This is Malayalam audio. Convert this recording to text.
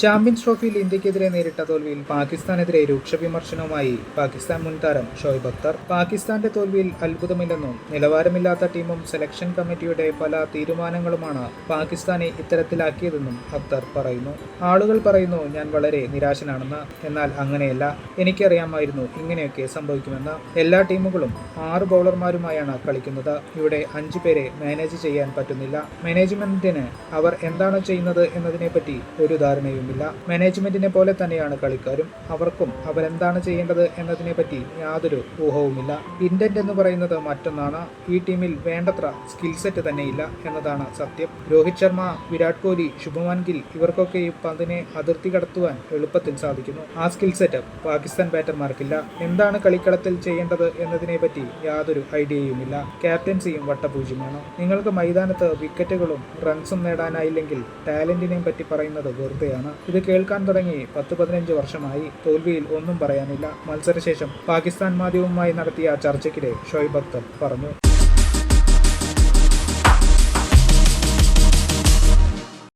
ചാമ്പ്യൻസ് ട്രോഫിയിൽ ഇന്ത്യക്കെതിരെ നേരിട്ട തോൽവിയിൽ പാകിസ്ഥാനെതിരെ രൂക്ഷ വിമർശനവുമായി പാകിസ്ഥാൻ മുൻ താരം ഷോയ്ബ് അക്തർ. പാകിസ്ഥാന്റെ തോൽവിയിൽ അത്ഭുതമില്ലെന്നും നിലവാരമില്ലാത്ത ടീമും സെലക്ഷൻ കമ്മിറ്റിയുടെ പല തീരുമാനങ്ങളുമാണ് പാകിസ്ഥാനെ ഇത്തരത്തിലാക്കിയതെന്നും അക്തർ പറയുന്നു. ആളുകൾ പറയുന്നു ഞാൻ വളരെ നിരാശനാണെന്ന്. എന്നാൽ അങ്ങനെയല്ല. എനിക്കറിയാമായിരുന്നു ഇങ്ങനെയൊക്കെ സംഭവിക്കുമെന്ന്. എല്ലാ ടീമുകളും ആറ് ബൗളർമാരുമായാണ് കളിക്കുന്നത്. ഇവിടെ അഞ്ചു പേരെ മാനേജ് ചെയ്യാൻ പറ്റുന്നില്ല. മാനേജ്മെന്റിന് അവർ എന്താണ് ചെയ്യുന്നത് എന്നതിനെപ്പറ്റി ഒരു ധാരണയുമില്ല മാനേജ്മെന്റിനെ പോലെ തന്നെയാണ് കളിക്കാരും. അവർക്കും അവരെന്താണ് ചെയ്യേണ്ടത് എന്നതിനെപ്പറ്റി യാതൊരു ഊഹവുമില്ല. ഇന്റന്റ് എന്ന് പറയുന്നത് മറ്റൊന്നാണ്. ഈ ടീമിൽ വേണ്ടത്ര സ്കിൽ സെറ്റ് തന്നെയില്ല എന്നതാണ് സത്യം. രോഹിത് ശർമ്മ വിരാട് കോഹ്ലി ശുഭമാൻ ഗിൽ ഇവർക്കൊക്കെ ഈ പന്തിനെ അതിർത്തി കടത്തുവാൻ എളുപ്പത്തിൽ സാധിക്കുന്നു. ആ സ്കിൽ സെറ്റ് പാകിസ്ഥാൻ ബാറ്റർമാർക്കില്ല എന്താണ് കളിക്കളത്തിൽ ചെയ്യേണ്ടത് എന്നതിനെ പറ്റി യാതൊരു ഐഡിയയുമില്ല. ക്യാപ്റ്റൻസിയും വട്ടപൂജ്യമാണ്. നിങ്ങൾക്ക് മൈതാനത്ത് വിക്കറ്റുകളും റൺസും നേടാനായില്ലെങ്കിൽ ടാലന്റിനെയും പറ്റി പറയുന്നത് വെറുതെയാണ്. ഇത് കേൾക്കാൻ തുടങ്ങി പത്ത് പതിനഞ്ച് വർഷമായി തോൽവിയിൽ ഒന്നും പറയാനില്ല. മത്സരശേഷം പാകിസ്ഥാൻ മാധ്യമവുമായി നടത്തിയ ചർച്ചയ്ക്കിടെ ഷോയ്ബ് അക്തർ പറഞ്ഞു.